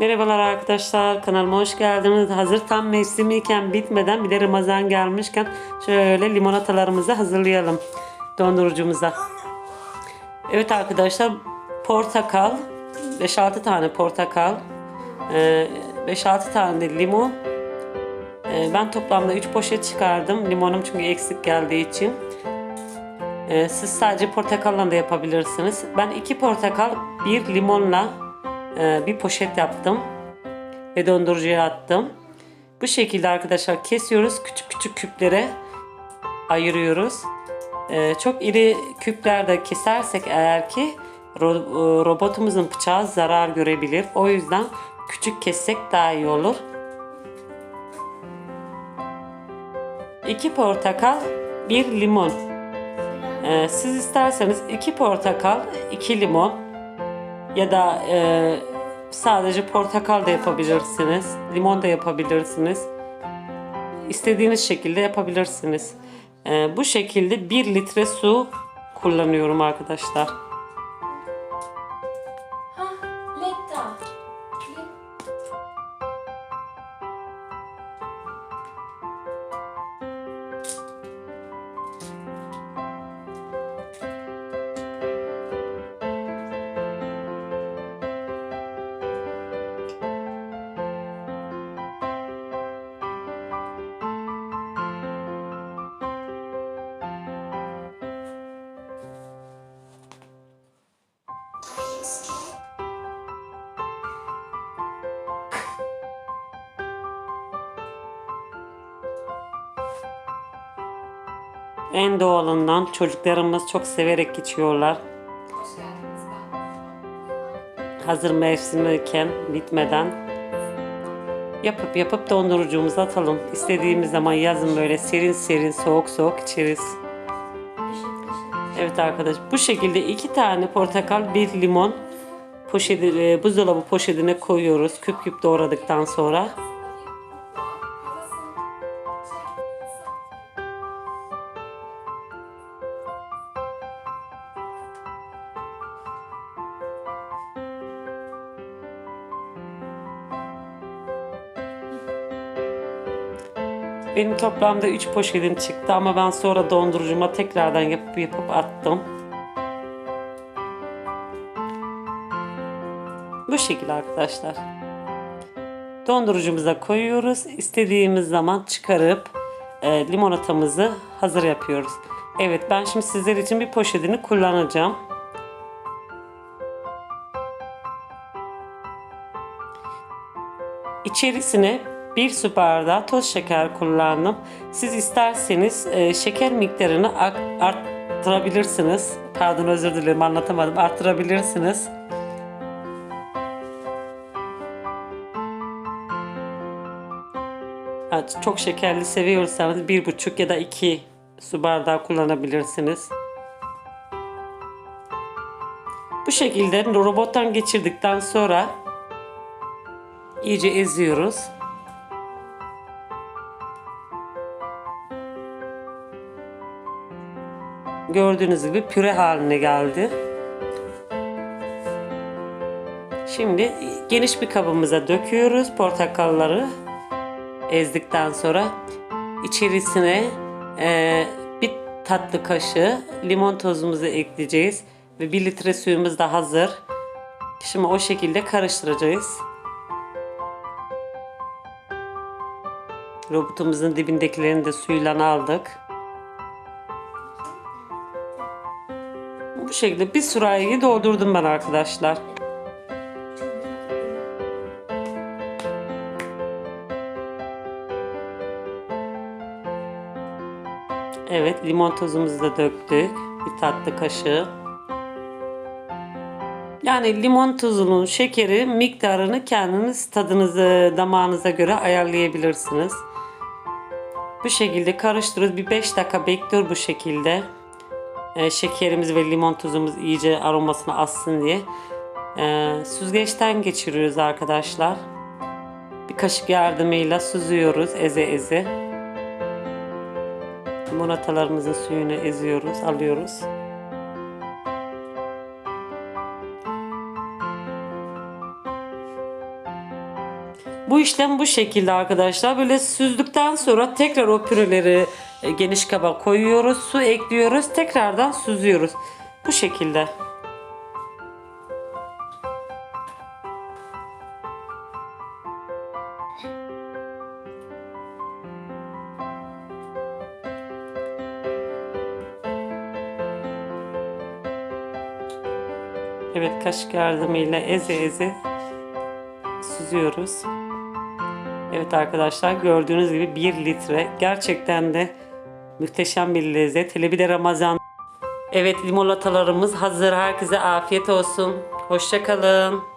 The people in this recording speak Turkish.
Merhabalar arkadaşlar kanalıma hoş geldiniz. Hazır tam mevsimiyken bitmeden bir de Ramazan gelmişken şöyle limonatalarımızı hazırlayalım dondurucumuza. Evet arkadaşlar portakal 5-6 tane portakal e, 5-6 tane de limon e, ben toplamda 3 poşet çıkardım limonum çünkü eksik geldiği için e, siz sadece portakalla da yapabilirsiniz ben 2 portakal 1 limonla e, bir poşet yaptım ve dondurucuya attım bu şekilde arkadaşlar kesiyoruz küçük küçük küplere ayırıyoruz ee, çok iri küplerde kesersek eğer ki e, robotumuzun bıçağı zarar görebilir. O yüzden küçük kessek daha iyi olur. İki portakal, bir limon. Ee, siz isterseniz iki portakal, iki limon ya da e, sadece portakal da yapabilirsiniz. Limon da yapabilirsiniz. İstediğiniz şekilde yapabilirsiniz. Ee, bu şekilde 1 litre su kullanıyorum arkadaşlar. En doğalından çocuklarımız çok severek içiyorlar. Hazır mevsimiyken bitmeden yapıp yapıp dondurucumuza atalım. İstediğimiz zaman yazın böyle serin serin soğuk soğuk içeriz. Evet arkadaş bu şekilde iki tane portakal bir limon poşeti, e, buzdolabı poşetine koyuyoruz küp küp doğradıktan sonra. Benim toplamda 3 poşetim çıktı ama ben sonra dondurucuma tekrardan yapıp yapıp attım. Bu şekilde arkadaşlar. Dondurucumuza koyuyoruz. İstediğimiz zaman çıkarıp e, limonatamızı hazır yapıyoruz. Evet ben şimdi sizler için bir poşetini kullanacağım. İçerisine bir su bardağı toz şeker kullandım. Siz isterseniz e, şeker miktarını arttırabilirsiniz. Pardon özür dilerim anlatamadım. Arttırabilirsiniz. Ha, Çok şekerli seviyorsanız bir buçuk ya da iki su bardağı kullanabilirsiniz. Bu şekilde robottan geçirdikten sonra iyice eziyoruz. Gördüğünüz gibi püre haline geldi. Şimdi geniş bir kabımıza döküyoruz portakalları ezdikten sonra içerisine e, bir tatlı kaşığı limon tozumuzu ekleyeceğiz ve bir litre suyumuz da hazır. Şimdi o şekilde karıştıracağız. Robotumuzun dibindekilerini de suyla aldık. Bu şekilde bir sürahiyi doldurdum ben arkadaşlar. Evet limon tozumuzu da döktük. Bir tatlı kaşığı. Yani limon tuzunun şekeri miktarını kendiniz tadınızı damağınıza göre ayarlayabilirsiniz. Bu şekilde karıştırıyoruz. Bir 5 dakika bekliyor bu şekilde. Ee, şekerimiz ve limon tuzumuz iyice aromasını assın diye. Ee, süzgeçten geçiriyoruz arkadaşlar. Bir kaşık yardımıyla süzüyoruz eze eze. Limonatalarımızın suyunu eziyoruz, alıyoruz. Bu işlem bu şekilde arkadaşlar. Böyle süzdükten sonra tekrar o püreleri e, geniş kaba koyuyoruz. Su ekliyoruz. Tekrardan süzüyoruz. Bu şekilde. Evet kaşık yardımıyla eze eze süzüyoruz. Evet arkadaşlar gördüğünüz gibi 1 litre gerçekten de muhteşem bir lezzet. Hele bir de Ramazan. Evet limonatalarımız hazır. Herkese afiyet olsun. Hoşçakalın.